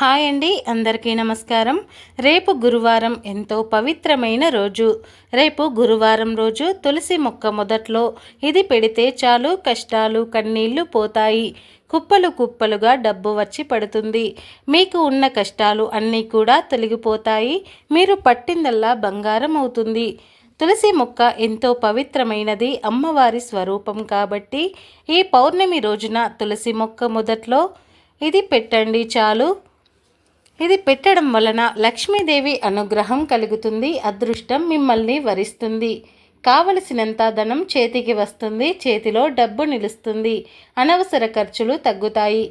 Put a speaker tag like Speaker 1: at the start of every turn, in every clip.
Speaker 1: Hi అండి అందరికీ నమస్కారం. రేపు గురువారం ఎంతో పవిత్రమైన రోజు. రేపు గురువారం రోజు తులసి మొక్క మొదట్లో ఇది పెడితే చాలు కష్టాలు కన్నీళ్ళు పోతాయి. కుప్పలు కుప్పలుగా డబ్బు వచ్చి పడుతుంది. మీకు ఉన్న కష్టాలు అన్నీ కూడా తొలగిపోతాయి. మీరు పట్టిందల్లా బంగారం అవుతుంది. తులసి మొక్క ఎంతో పవిత్రమైనది అమ్మవారి స్వరూపం కాబట్టి ఈ పౌర్ణమి రోజున తులసి మొక్క మొదట్లో ఇది పెట్టండి చాలు. ఇది పెట్టడం వలన లక్ష్మీదేవి అనుగ్రహం కలుగుతుంది అదృష్టం మిమ్మల్ని వరిస్తుంది. కావలసినంత ధనం చేతికి వస్తుంది చేతిలో డబ్బు నిలుస్తుంది అనవసర ఖర్చులు తగ్గుతాయి.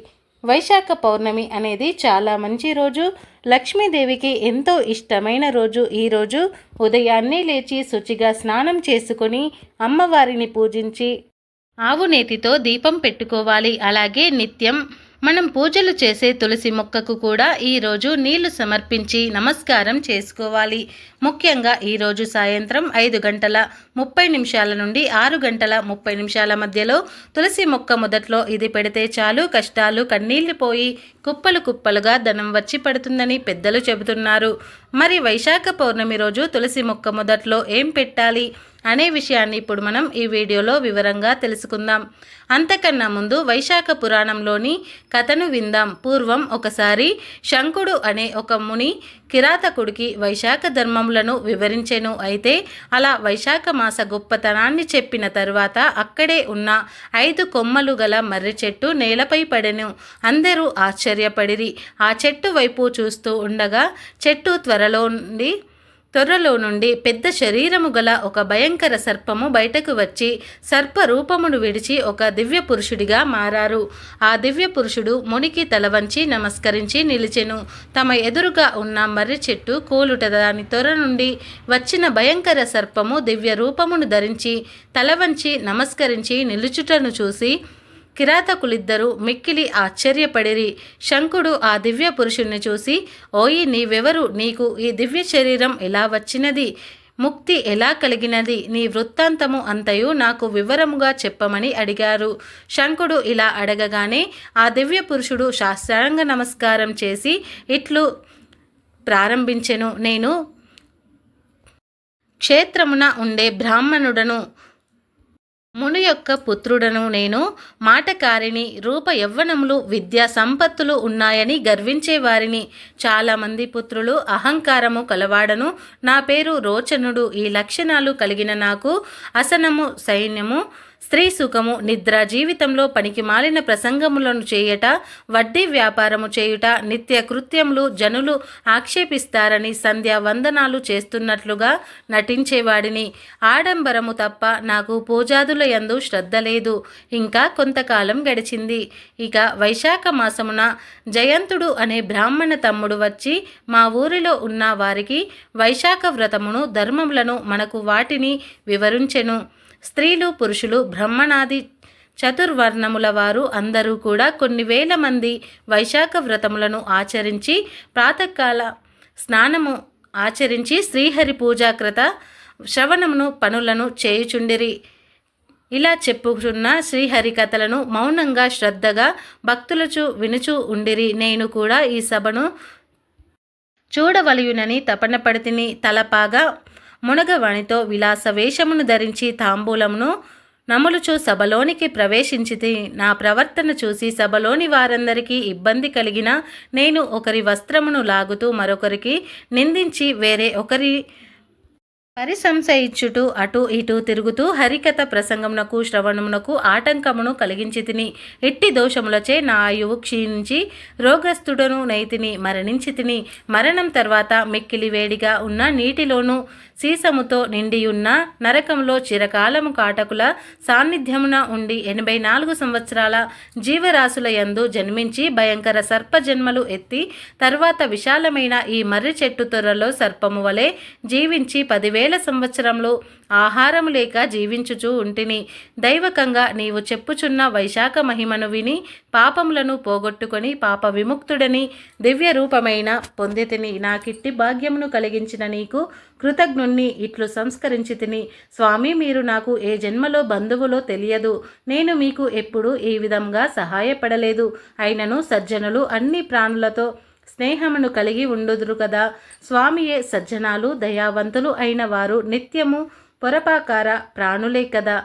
Speaker 1: వైశాఖ పౌర్ణమి అనేది చాలా మంచి రోజు. లక్ష్మీదేవికి ఎంతో ఇష్టమైన రోజు. ఈరోజు ఉదయాన్నే లేచి శుచిగా స్నానం చేసుకొని అమ్మవారిని పూజించి ఆవు నేతితో దీపం పెట్టుకోవాలి. అలాగే నిత్యం మనం పూజలు చేసే తులసి మొక్కకు కూడా ఈరోజు నీళ్ళు సమర్పించి నమస్కారం చేసుకోవాలి. ముఖ్యంగా ఈరోజు సాయంత్రం ఐదు గంటల ముప్పై నిమిషాల నుండి ఆరు గంటల ముప్పై నిమిషాల మధ్యలో తులసి మొక్క మొదట్లో ఇది పెడితే చాలు కష్టాలు కన్నీళ్ళు పోయి కుప్పలు కుప్పలుగా ధనం వచ్చి పడుతుందని పెద్దలు చెబుతున్నారు. మరి వైశాఖ పౌర్ణమి రోజు తులసి మొక్క మొదట్లో ఏం పెట్టాలి? అనే విషయాన్ని ఇప్పుడు మనం ఈ వీడియోలో వివరంగా తెలుసుకుందాం. అంతకన్నా ముందు వైశాఖ పురాణంలోని కథను విందాం. పూర్వం ఒకసారి శంకుడు అనే ఒక ముని కిరాతకుడికి వైశాఖ ధర్మములను వివరించెను. అయితే అలా వైశాఖ మాస గొప్పతనాన్ని చెప్పిన తరువాత అక్కడే ఉన్న ఐదు కొమ్మలు గల మర్రి చెట్టు నేలపై పడెను. అందరూ ఆశ్చర్యపడిరి. ఆ చెట్టు వైపు చూస్తూ ఉండగా చెట్టు త్వరలో నుండి త్వరలో నుండి పెద్ద శరీరము గల ఒక భయంకర సర్పము బయటకు వచ్చి సర్ప రూపమును విడిచి ఒక దివ్య పురుషుడిగా మారారు. ఆ దివ్య పురుషుడు మునికి తలవంచి నమస్కరించి నిలిచెను. తమ ఎదురుగా ఉన్న మర్రి చెట్టు కూలుట దాని త్వర నుండి వచ్చిన భయంకర సర్పము దివ్య రూపమును ధరించి తలవంచి నమస్కరించి నిలుచుటను చూసి కిరాతకులిద్దరూ మిక్కిలి ఆశ్చర్యపడిరి. శంకుడు ఆ దివ్య పురుషుణ్ణి చూసి ఓయి నీవెవరు? నీకు ఈ దివ్య శరీరం ఎలా వచ్చినది? ముక్తి ఎలా కలిగినది? నీ వృత్తాంతము అంతయు నాకు వివరముగా చెప్పమని అడిగారు. శంకుడు ఇలా అడగగానే ఆ దివ్య పురుషుడు శాస్త్రాంగ నమస్కారం చేసి ఇట్లు ప్రారంభించెను. నేను క్షేత్రమున ఉండే బ్రాహ్మణుడను ముని యొక్క పుత్రుడను నేను మాటకారిని రూప యవ్వనములు విద్యా సంపత్తులు ఉన్నాయని గర్వించేవారిని చాలామంది పుత్రులు అహంకారము కలవాడను. నా పేరు రోచనుడు. ఈ లక్షణాలు కలిగిన నాకు అసనము సైన్యము స్త్రీ సుఖము నిద్ర జీవితంలో పనికి మాలిన ప్రసంగములను చేయుట వడ్డీ వ్యాపారము చేయుట నిత్య కృత్యములు జనులు ఆక్షేపిస్తారని సంధ్యా వందనాలు చేస్తున్నట్లుగా నటించేవాడిని. ఆడంబరము తప్ప నాకు పూజాదుల యందు శ్రద్ధ లేదు. ఇంకా కొంతకాలం గడిచింది. ఇక వైశాఖ మాసమున జయంతుడు అనే బ్రాహ్మణ తమ్ముడు వచ్చి మా ఊరిలో ఉన్న వారికి వైశాఖ వ్రతమును ధర్మములను మనకు వాటిని వివరించెను. స్త్రీలు పురుషులు బ్రహ్మణాది చతుర్వర్ణముల వారు అందరూ కూడా కొన్ని వేల మంది వైశాఖ వ్రతములను ఆచరించి ప్రాతకాల స్నానము ఆచరించి శ్రీహరి పూజాకృత శ్రవణమును పనులను చేయుచుండిరి. ఇలా చెప్పుకున్న శ్రీహరి కథలను మౌనంగా శ్రద్ధగా భక్తులచు వినుచూ ఉండిరి. నేను కూడా ఈ సభను చూడవలయునని తపన పడితిని తలపాగా మునగవాణితో విలాస వేషమును ధరించి తాంబూలమును నములుచు సభలోనికి ప్రవేశించితి. నా ప్రవర్తన చూసి సభలోని వారందరికీ ఇబ్బంది కలిగిన నేను ఒకరి వస్త్రమును లాగుతూ మరొకరికి నిందించి వేరే ఒకరి పరిశంస ఇచ్చుటూ అటు ఇటు తిరుగుతూ హరికథ ప్రసంగమునకు శ్రవణమునకు ఆటంకమును కలిగించి తిని ఎట్టి దోషములచే నా ఆయువు క్షీణించి రోగస్థుడను నైతిని మరణించి తిని మరణం తర్వాత మిక్కిలి వేడిగా ఉన్న నీటిలోనూ సీసముతో నిండియున్న నరకంలో చిరకాలము కాటకుల సాన్నిధ్యమున ఉండి ఎనభై నాలుగు సంవత్సరాల జీవరాశుల యందు జన్మించి భయంకర సర్ప జన్మలు ఎత్తి తర్వాత విశాలమైన ఈ మర్రి చెట్టు తొర్రలో సర్పము వలె జీవించి పదివేల సంవత్సరంలో ఆహారం లేక జీవించుచూ ఉంటిని. దైవకంగా నీవు చెప్పుచున్న వైశాఖ మహిమను విని పాపములను పోగొట్టుకొని పాప విముక్తుడని దివ్య రూపమైన పొందితిని. నాకిట్టి భాగ్యమును కలిగించిన నీకు కృతజ్ఞుణ్ణి ఇట్లు సంస్కరించి తిని. స్వామి మీరు నాకు ఏ జన్మలో బంధువులో తెలియదు. నేను మీకు ఎప్పుడూ ఈ విధంగా సహాయపడలేదు. అయినను సజ్జనులు అన్ని ప్రాణులతో స్నేహమును కలిగి ఉండుదురు కదా. స్వామియే సజ్జనాలు దయావంతులు అయిన వారు నిత్యము పొరపాకార ప్రాణులే కదా.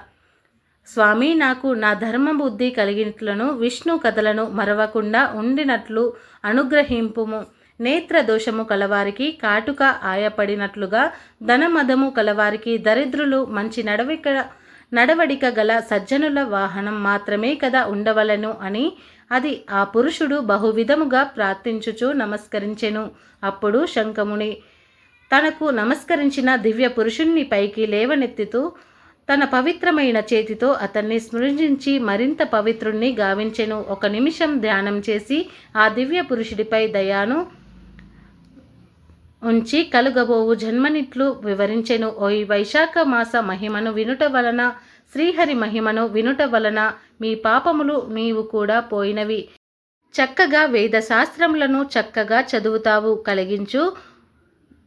Speaker 1: స్వామి నాకు నా ధర్మ బుద్ధి కలిగినట్లను విష్ణు కథలను మరవకుండా ఉండినట్లు అనుగ్రహింపుము. నేత్ర దోషము కలవారికి కాటుక ఆయపడినట్లుగా ధనమదము కలవారికి దరిద్రులు మంచి నడవిక నడవడిక గల సజ్జనుల వాహనం మాత్రమే కదా ఉండవలను అని అది ఆ పురుషుడు బహువిధముగా ప్రార్థించుచు నమస్కరించెను. అప్పుడు శంఖముని తనకు నమస్కరించిన దివ్య పురుషుణ్ణి పైకి లేవనెత్తుతూ తన పవిత్రమైన చేతితో అతన్ని స్మృజించి మరింత పవిత్రుణ్ణి గావించెను. ఒక నిమిషం ధ్యానం చేసి ఆ దివ్య పురుషుడిపై దయాను ఉంచి కలుగబోవు జన్మనిట్లు వివరించెను. ఓయ్ వైశాఖ మాస మహిమను వినుట వలన శ్రీహరి మహిమను వినుట వలన మీ పాపములు నీవు కూడా పోయినవి. చక్కగా వేద శాస్త్రములను చక్కగా చదువుతావు. కలిగించు.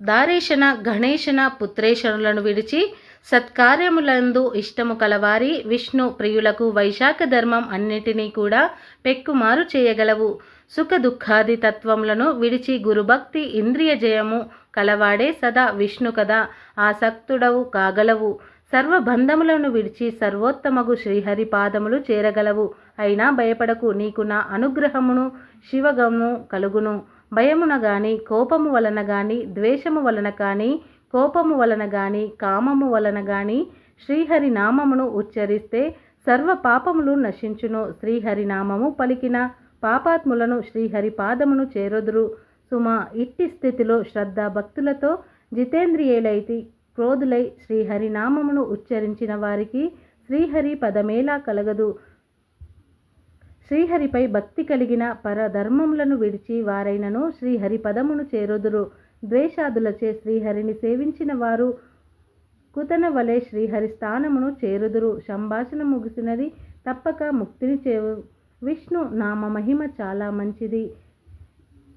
Speaker 1: దారేషణ గణేశన పుత్రేషణులను విడిచి సత్కార్యములందు ఇష్టము కలవారి విష్ణు ప్రియులకు వైశాఖ ధర్మం అన్నిటినీ కూడా పెక్కుమారు చేయగలవు. సుఖ దుఃఖాది తత్వములను విడిచి గురుభక్తి ఇంద్రియ జయము కలవాడే సదా విష్ణు కదా. ఆసక్తుడవు కాగలవు. సర్వబంధములను విడిచి సర్వోత్తమగు శ్రీహరి పాదములు చేరగలవు. అయినా భయపడకు. నీకు నా అనుగ్రహమును శివగము కలుగును. భయమున గాని కోపము వలన గాని ద్వేషము వలన కానీ కోపము వలన గాని కామము వలన గాని శ్రీహరి నామమును ఉచ్చరిస్తే సర్వ పాపములు నశించును. శ్రీహరి నామము పలికిన పాపాత్ములను శ్రీహరి పాదమును చేరొదురు. సుమ ఇట్టి స్థితిలో శ్రద్ధ భక్తులతో జితేంద్రియులైతి క్రోధులై శ్రీహరి నామమును ఉచ్చరించిన వారికి శ్రీహరి పదమేలా కలగదు. శ్రీహరిపై భక్తి కలిగిన పరధర్మములను విడిచి వారైనను శ్రీహరి పదమును చేరుదురు. ద్వేషాదులచే శ్రీహరిని సేవించిన వారు కుతన వలె శ్రీహరి స్థానమును చేరుదురు. సంభాషణ ముగిసినది తప్పక ముక్తిని చేరు విష్ణు నామ మహిమ చాలా మంచిది.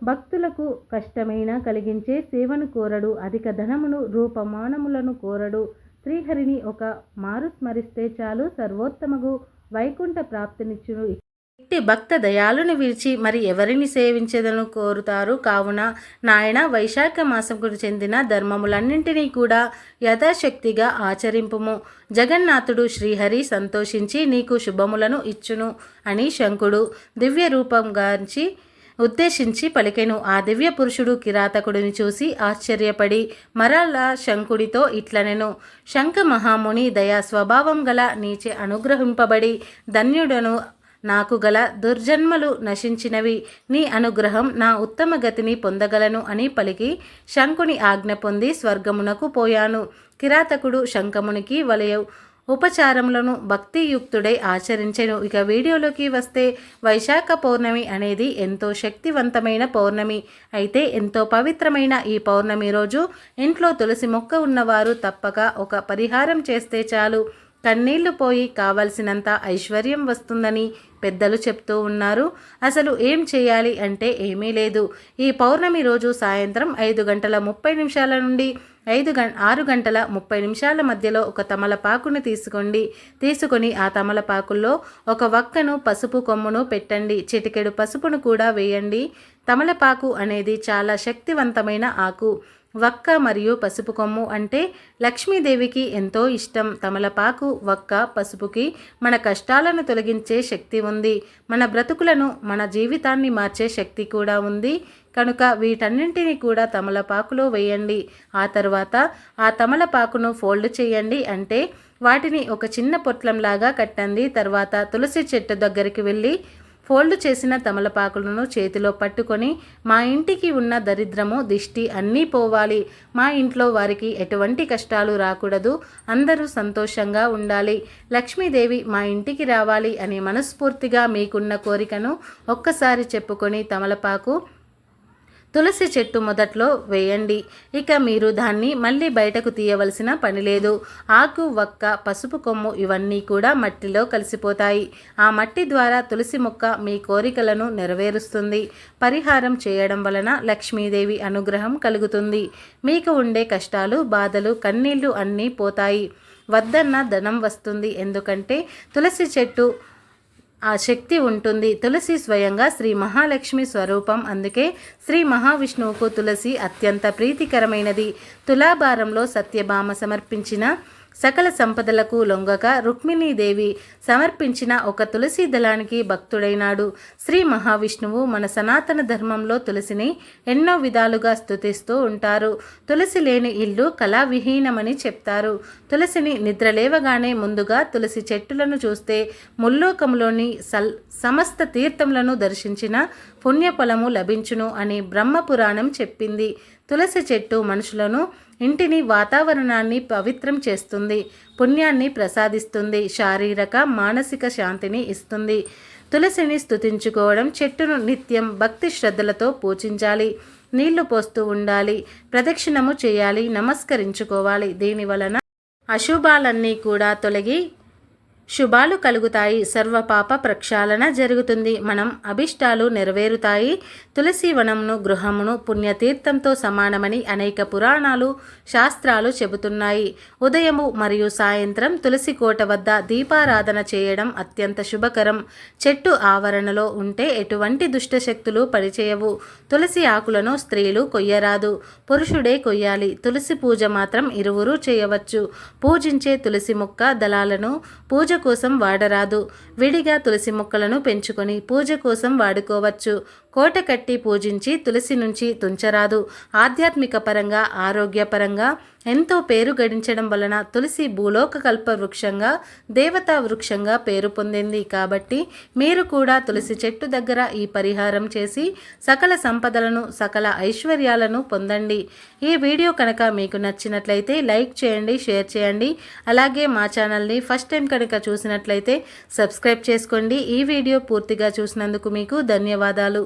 Speaker 1: భక్తులకు కష్టమైన కలిగించే సేవను కోరడు. అధిక ధనమును రూపమానములను కోరడు. శ్రీహరిని ఒక మారు స్మరిస్తే చాలు. సర్వోత్తమగు వైకుంఠ ప్రాప్తినిచ్చును. ఇట్టి భక్త దయాలను విడిచి మరి ఎవరిని సేవించేదను కోరుతారు? కావున నాయన వైశాఖ మాసంకు చెందిన ధర్మములన్నింటినీ కూడా యథాశక్తిగా ఆచరింపుము. జగన్నాథుడు శ్రీహరి సంతోషించి నీకు శుభములను ఇచ్చును అని శంకుడు దివ్య రూపం గాంచి ఉద్దేశించి పలికెను. ఆ దివ్య పురుషుడు కిరాతకుడిని చూసి ఆశ్చర్యపడి మరలా శంకుడితో ఇట్లనెను. శంఖ మహాముని దయా స్వభావం గల నీచే అనుగ్రహింపబడి ధన్యుడను నాకు గల దుర్జన్మలు నశించినవి. నీ అనుగ్రహం నా ఉత్తమ గతిని పొందగలను అని పలికి శంకుని ఆజ్ఞ పొంది స్వర్గమునకు పోయాను. కిరాతకుడు శంఖమునికి వలయ ఉపచారములను భక్తియుక్తుడై ఆచరించెను. ఇక వీడియోలోకి వస్తే వైశాఖ పౌర్ణమి అనేది ఎంతో శక్తివంతమైన పౌర్ణమి. అయితే ఎంతో పవిత్రమైన ఈ పౌర్ణమి రోజు ఇంట్లో తులసి మొక్క ఉన్నవారు తప్పక ఒక పరిహారం చేస్తే చాలు. కన్నీళ్ళు పోయి కావలసినంత ఐశ్వర్యం వస్తుందని పెద్దలు చెప్తూ ఉన్నారు. అసలు ఏం చేయాలి అంటే ఏమీ లేదు. ఈ పౌర్ణమి రోజు సాయంత్రం ఐదు గంటల ముప్పై నిమిషాల నుండి ఐదు గం ఆరు గంటల ముప్పై నిమిషాల మధ్యలో ఒక తమలపాకును తీసుకోండి. తీసుకొని ఆ తమలపాకుల్లో ఒక వక్కను పసుపు కొమ్మును పెట్టండి. చిటికెడు పసుపును కూడా వేయండి. తమలపాకు అనేది చాలా శక్తివంతమైన ఆకు. వక్క మరియు పసుపు కొమ్ము అంటే లక్ష్మీదేవికి ఎంతో ఇష్టం. తమలపాకు వక్క పసుపుకి మన కష్టాలను తొలగించే శక్తి ఉంది. మన బ్రతుకులను మన జీవితాన్ని మార్చే శక్తి కూడా ఉంది. కనుక వీటన్నింటినీ కూడా తమలపాకులో వేయండి. ఆ తర్వాత ఆ తమలపాకును ఫోల్డ్ చేయండి. అంటే వాటిని ఒక చిన్న పొట్లంలాగా కట్టండి. తర్వాత తులసి చెట్టు దగ్గరికి వెళ్ళి ఫోల్డ్ చేసిన తమలపాకులను చేతిలో పట్టుకొని మా ఇంటికి ఉన్న దరిద్రము దిష్టి అన్నీ పోవాలి. మా ఇంట్లో వారికి ఎటువంటి కష్టాలు రాకూడదు. అందరూ సంతోషంగా ఉండాలి. లక్ష్మీదేవి మా ఇంటికి రావాలి అనే మనస్ఫూర్తిగా మీకున్న కోరికను ఒక్కసారి చెప్పుకొని తమలపాకు తులసి చెట్టు మొదట్లో వేయండి. ఇక మీరు దాన్ని మళ్ళీ బయటకు తీయవలసిన పని లేదు. ఆకు వక్క పసుపు కొమ్ము ఇవన్నీ కూడా మట్టిలో కలిసిపోతాయి. ఆ మట్టి ద్వారా తులసి మొక్క మీ కోరికలను నెరవేరుస్తుంది. పరిహారం చేయడం వలన లక్ష్మీదేవి అనుగ్రహం కలుగుతుంది. మీకు ఉండే కష్టాలు బాధలు కన్నీళ్ళు అన్నీ పోతాయి. వద్దన్న ధనం వస్తుంది. ఎందుకంటే తులసి చెట్టు ఆ శక్తి ఉంటుంది. తులసి స్వయంగా శ్రీ మహాలక్ష్మి స్వరూపం. అందుకే శ్రీ మహావిష్ణువుకు తులసి అత్యంత ప్రీతికరమైనది. తులాభారంలో సత్యభామ సమర్పించిన సకల సంపదలకు లొంగక రుక్మిణీదేవి సమర్పించిన ఒక తులసి దళానికి భక్తుడైనాడు. శ్రీ మహావిష్ణువు మన సనాతన ధర్మంలో తులసిని ఎన్నో విధాలుగా స్తుతిస్తూ ఉంటారు. తులసి లేని ఇల్లు కళావిహీనమని చెప్తారు. తులసిని నిద్రలేవగానే ముందుగా తులసి చెట్టులను చూస్తే ముల్లోకంలోని సల్ సమస్త తీర్థములను దర్శించిన పుణ్యఫలము లభించును అని బ్రహ్మపురాణం చెప్పింది. తులసి చెట్టు మనుషులను ఇంటిని వాతావరణాన్ని పవిత్రం చేస్తుంది పుణ్యాన్ని ప్రసాదిస్తుంది శారీరక మానసిక శాంతిని ఇస్తుంది. తులసిని స్థుతించుకోవడం చెట్టును నిత్యం భక్తి శ్రద్ధలతో పూజించాలి నీళ్ళు పోస్తూ ఉండాలి ప్రదక్షిణము చేయాలి నమస్కరించుకోవాలి. దీని వలన అశుభాలన్నీ కూడా తొలగి శుభాలు కలుగుతాయి. సర్వపాప ప్రక్షాళన జరుగుతుంది. మనం అభిష్టాలు నెరవేరుతాయి. తులసి వనమును గృహమును పుణ్యతీర్థంతో సమానమని అనేక పురాణాలు శాస్త్రాలు చెబుతున్నాయి. ఉదయము మరియు సాయంత్రం తులసి కోట వద్ద దీపారాధన చేయడం అత్యంత శుభకరం. చెట్టు ఆవరణలో ఉంటే ఎటువంటి దుష్టశక్తులు పనిచేయవు. తులసి ఆకులను స్త్రీలు కొయ్యరాదు. పురుషుడే కొయ్యాలి. తులసి పూజ మాత్రం ఇరువురు చేయవచ్చు. పూజించే తులసి మొక్క దళాలను పూజ కోసం వాడరాదు. విడిగా తులసి మొక్కలను పెంచుకొని పూజ కోసం వాడుకోవచ్చు. కోట కట్టి పూజించి తులసి నుంచి తుంచరాదు. ఆధ్యాత్మిక పరంగా ఆరోగ్యపరంగా ఎంతో పేరు గడించడం వలన తులసి భూలోక కల్ప వృక్షంగా దేవతా వృక్షంగా పేరు పొందింది. కాబట్టి మీరు కూడా తులసి చెట్టు దగ్గర ఈ పరిహారం చేసి సకల సంపదలను సకల ఐశ్వర్యాలను పొందండి. ఈ వీడియో కనుక మీకు నచ్చినట్లయితే లైక్ చేయండి షేర్ చేయండి. అలాగే మా ఛానల్ని ఫస్ట్ టైం కనుక చూసినట్లయితే సబ్స్క్రైబ్ చేసుకోండి. ఈ వీడియో పూర్తిగా చూసినందుకు మీకు ధన్యవాదాలు.